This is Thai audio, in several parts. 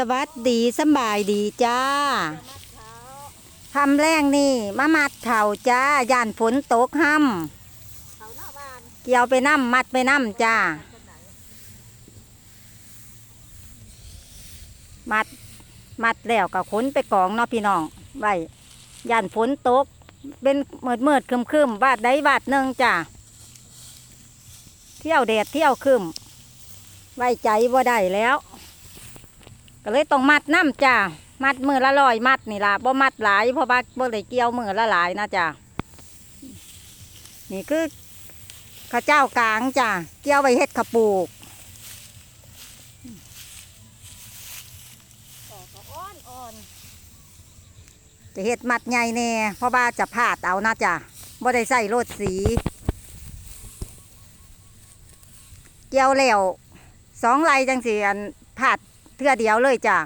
สวัสดีสบายดีจ้าทำแรงนี่มามัดเข่าจ้าย่านฝนตกห้ำเกี่ยวไปน้ำมัดไปน้ำจ้า มัดมัดแล้วก็ขนไปกองเนาะพี่น้องไว้ย่านฝนตก เป็นเมืดมืดๆคืมวาดใดวาดหนึ่งจ้า เที่ยวแดดเที่ยวคืมไว้ใจว่าได้แล้ว ก็เลยต้องมัดน้ำจ้ามัดมือละลอยมัดนี่ล่ะบ่มัดหลายเพราะว่าบ่ได้เกี่ยวมือละหลายนะจ้านี่คือข้าวเจ้ากลางจ้าเกี่ยวไว้เฮ็ดขาวปลูกจะเฮ็ดมัดใหญ่แน่เพราะว่าจะพาดเอานะจ้าบ่ได้ใส่โรดสี เกี่ยวแล้วสองไร่จังสีอันพาด เทื่อเดียวเลยจ้ะ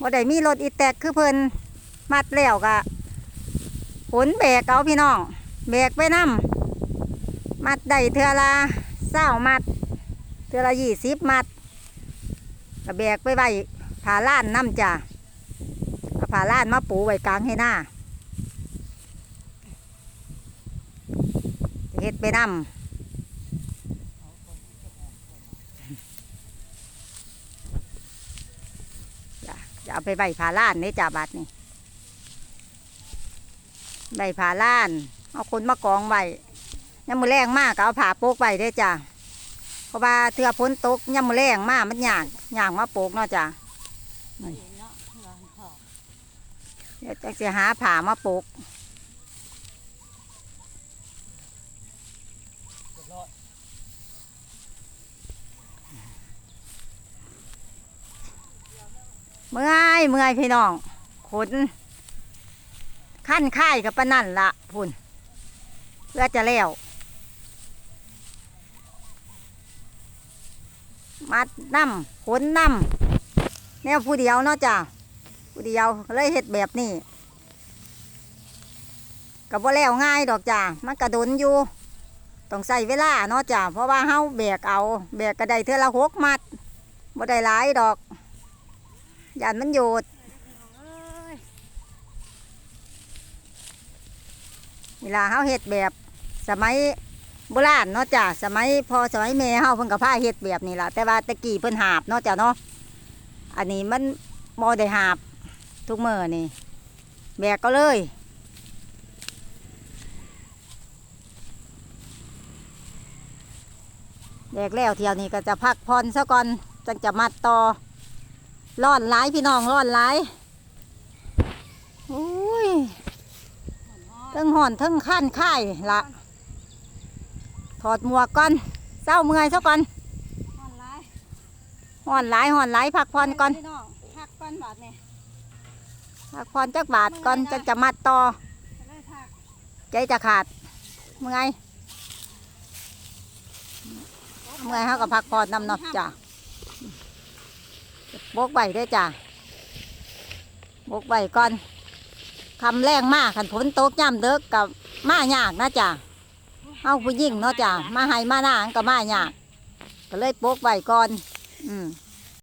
ว่ได้มีรถอีแตกคือเพิ่นมัดแล้วกะขนแบกเอาพี่น้องแบกไปนํมัดได้เทือละเศร้ามัด เทือละยี่สิบมัดก็แบกไปไว้ผาล้านน้ำจ้ะเอาผาล้านมาปูไว้กลางให้หน้าเฮ็ดไปนำ จะเอาไปใบผาล้านนี่จ่าบัดนี่ใบผาล้าน เอาคนมากองใบย่ำมือแรงมากก็เอาผ่าโปกไว้เด้จ้าเพราะว่าเทือพ้นตกย่ำมือแรงมากมันหยากยากมาโปกเนาะจ้าเดี๋ยวจะหาผ่ามาโปก เมื่อยเมื่อยพี่น้องขนขั้นค่ายกับปนั่นละพุ่นเพื่อจะแล้ว มัดน้ำขนน้ำแนวผู้เดียวเนาะจ้ะผู้เดียวเลยเฮ็ดแบบนี้กับว่าแล้วง่ายดอกจ้ะมันกระดนอยู่ต้องใส่เวลาเนาะจ้ะเพราะว่าเฮาแบกเอา แบกกระไดเท่าละหกมัดบ่ได้หลายดอก ยานมันโยดเวลาเฮาเฮ็ดแบบ สมัยโบราณเนาะจ้ะสมัยพอสมัยแม่เฮาเพิ่นก็พาเฮ็ดแบบนี้ล่ะแต่ว่าตะกี้เพิ่นหาบเนาะจ้ะเนาะอันนี้มันบ่ได้หาบทุกมื้อนี่ แบกก็เลยแบกแล้วเที่ยวนี้ก็จะพักผ่อนซะก่อนจังจะมัดต่อ ร้อนหลายพี่น้องร้อนหลายอุ้ยเทั้งห่อนเทั้งขั้านค่ายละถอดหมวกก่อนเศร้าเมื่อยซะก่อนห่อนร้ายห่อนหลายห่อนหลายพักผ่อนก่อนพี่น้องพักก่อนบาดนี่พักผ่อนจักบาทก่อนจังจะมัดต่อจะได้พักใจจะขาดเมื่อยเมื่อยเขาก็พักผ่อนนำเนอบจ้ะ บกใบได้จ้ะบกใบก่อนคำแรงมากขันฝนตกย่ำเด็กกับมายากนะจ้ะเอาผู้ยิ่งเนาะจ้ะมาให้มาหน้ากับมายากก็เลยปกใบก่อน อืม